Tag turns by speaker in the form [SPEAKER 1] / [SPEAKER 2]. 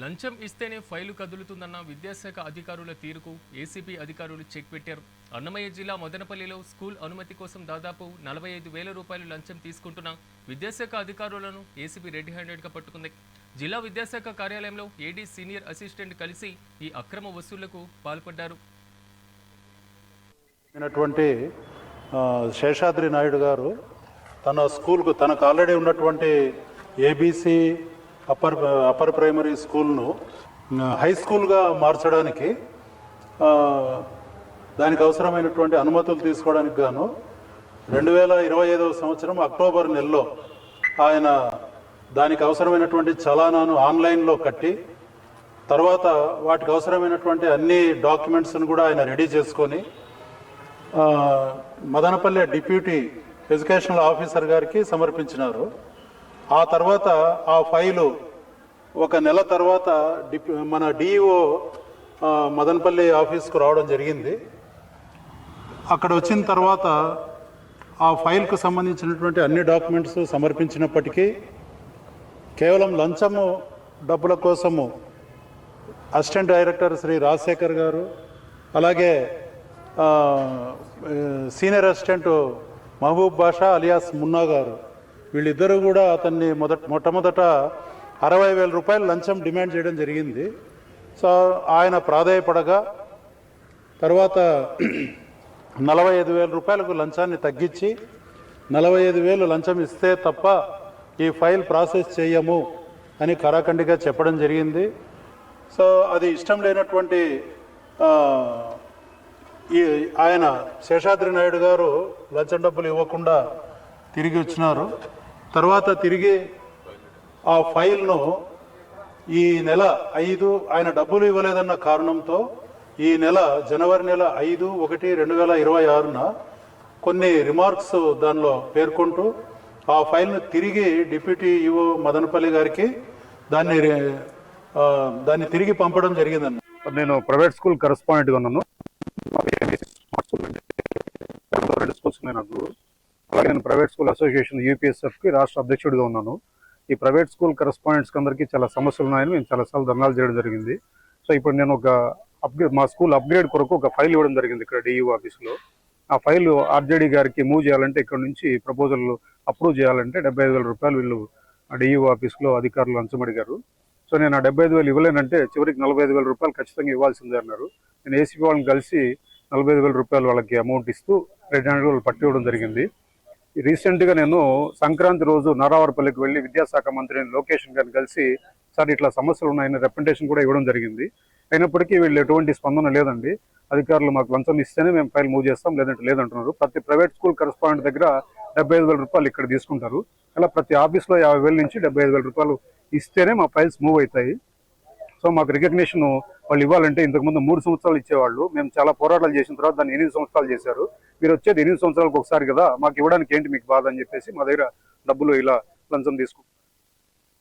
[SPEAKER 1] లంచం ఇస్తేనే ఫైలు కదులుతుందన్న విద్యాశాఖ అధికారుల తీరుకు ఏసీబీ అధికారులు చెక్ పెట్టారు. అన్నమయ్య జిల్లా మదనపల్లిలో స్కూల్ అనుమతి కోసం దాదాపు నలభై ఐదు వేల రూపాయలు లంచం తీసుకుంటున్న విద్యాశాఖ అధికారులను ఏసీబీ రెడ్ హ్యాండెడ్గా పట్టుకుంది. జిల్లా విద్యాశాఖ కార్యాలయంలో ఏడీ సీనియర్ అసిస్టెంట్ కలిసి ఈ అక్రమ వసూళ్ళకు పాల్పడ్డారు.
[SPEAKER 2] అయినటువంటి శేషాద్రి నాయుడు గారు తన స్కూల్కు తనకు ఆల్రెడీ ఉన్నటువంటి ఏబీసీ అప్పర్ అప్పర్ ప్రైమరీ స్కూల్ను హై స్కూల్గా మార్చడానికి దానికి అవసరమైనటువంటి అనుమతులు తీసుకోవడానికి గాను రెండు వేల ఇరవై ఐదవ సంవత్సరం అక్టోబర్ నెలలో ఆయన దానికి అవసరమైనటువంటి చలానాను ఆన్లైన్లో కట్టి తర్వాత వాటికి అవసరమైనటువంటి అన్ని డాక్యుమెంట్స్ను కూడా ఆయన రెడీ చేసుకొని మదనపల్లె డిప్యూటీ ఎడ్యుకేషనల్ ఆఫీసర్ గారికి సమర్పించినారు. ఆ తర్వాత ఆ ఫైలు ఒక నెల తర్వాత డిప్ మన డిఈఓ మదనపల్లి ఆఫీస్కు రావడం జరిగింది. అక్కడ వచ్చిన తర్వాత ఆ ఫైల్కు సంబంధించినటువంటి అన్ని డాక్యుమెంట్స్ సమర్పించినప్పటికీ కేవలం లంచము డబ్బుల కోసము అసిస్టెంట్ డైరెక్టర్ శ్రీ రాజశేఖర్ గారు అలాగే senior assistant Mahaboob Basha alias Munna గారు వీళ్ళిద్దరూ కూడా అతన్ని మొదట మొట్టమొదట అరవై వేల రూపాయలు లంచం డిమాండ్ చేయడం జరిగింది. సో ఆయన ప్రాధాయపడగా తర్వాత నలభై ఐదు వేల రూపాయలకు లంచాన్ని తగ్గించి నలభై ఐదు వేలు లంచం ఇస్తే తప్ప ఈ ఫైల్ ప్రాసెస్ చేయము అని కరాఖండిగా చెప్పడం జరిగింది. సో అది ఇష్టం లేనటువంటి ఈ ఆయన శేషాద్రి నాయుడు గారు లంచం డబ్బులు ఇవ్వకుండా తిరిగి వచ్చినారు. తర్వాత తిరిగి ఆ ఫైల్ను ఈ నెల ఐదు ఆయన డబ్బులు ఇవ్వలేదన్న కారణంతో ఈ నెల జనవరి నెల ఐదు ఒకటి రెండు వేల ఇరవై ఆరున కొన్ని రిమార్క్స్ దానిలో పేర్కొంటూ ఆ ఫైల్ను తిరిగి డిప్యూటీ ఈఓ మదనపల్లి గారికి దాన్ని దాన్ని తిరిగి పంపడం జరిగిందన్న.
[SPEAKER 3] నేను ప్రైవేట్ స్కూల్ కరెస్పాండెంట్గా ఉన్నాను. రెండు స్కూల్స్ నేను నాకు. అలాగే నేను ప్రైవేట్ స్కూల్ అసోసియేషన్ యూపీఎస్ఎఫ్కి రాష్ట్ర అధ్యక్షుడిగా ఉన్నాను. ఈ ప్రైవేట్ స్కూల్ కరెస్పాండెంట్స్కి అందరికీ చాలా సమస్యలు ఉన్నాయని మేము చాలాసార్లు ధర్నాలు చేయడం జరిగింది. సో ఇప్పుడు నేను ఒక అప్గ్రేడ్ మా స్కూల్ అప్గ్రేడ్ కొరకు ఒక ఫైల్ ఇవ్వడం జరిగింది ఇక్కడ డిఈఓ ఆఫీస్లో. ఆ ఫైల్ ఆర్జేడీ గారికి మూవ్ చేయాలంటే ఇక్కడ నుంచి ప్రపోజల్ అప్రూవ్ చేయాలంటే డెబ్బై ఐదు వేల రూపాయలు వీళ్ళు డిఈఓ ఆఫీస్లో అధికారులు అంచమడిగారు. సో నేను ఆ డెబ్బై ఐదు వేలు ఇవ్వలేనంటే చివరికి నలభై ఐదు వేల రూపాయలు ఖచ్చితంగా ఇవ్వాల్సిందే అన్నారు. నేను ఏసీపీ వాళ్ళని కలిసి నలభై ఐదు వేల రూపాయలు వాళ్ళకి అమౌంట్ ఇస్తూ రెడ్ హ్యాండ్ వాళ్ళు పట్టి ఇవ్వడం జరిగింది. రీసెంట్గా నేను సంక్రాంతి రోజు నారావరపల్లికి వెళ్ళి విద్యాశాఖ మంత్రి లోకేష్ గారిని కలిసి సార్ ఇట్లా సమస్యలు ఉన్నాయని రిప్రజెంటేషన్ కూడా ఇవ్వడం జరిగింది. అయినప్పటికీ వీళ్ళు ఎటువంటి స్పందన లేదండి. అధికారులు మాకు లంచం ఇస్తేనే మేము ఫైల్ మూవ్ చేస్తాం లేదంటే లేదంటున్నారు. ప్రతి ప్రైవేట్ స్కూల్ కరెస్పాండెంట్ దగ్గర డెబ్బై ఐదు వేల రూపాయలు ఇక్కడ తీసుకుంటారు. అలా ప్రతి ఆఫీస్లో యాభై వేల నుంచి డెబ్బై ఐదు వేల రూపాయలు ఇస్తేనే మా ఫైల్స్ మూవ్ అవుతాయి. సో మాకు రికగ్నిషన్ వాళ్ళు ఇవ్వాలంటే ఇంతకుముందు మూడు సంవత్సరాలు ఇచ్చేవాళ్ళు. మేము చాలా పోరాటాలు చేసిన తర్వాత దాన్ని ఎనిమిది సంవత్సరాలు చేశారు. మీరు వచ్చేది ఎనిమిది సంవత్సరాలకు ఒకసారి కదా మాకు ఇవ్వడానికి ఏంటి మీకు బాధ అని చెప్పేసి మా దగ్గర డబ్బులు ఇలా లంచం తీసుకు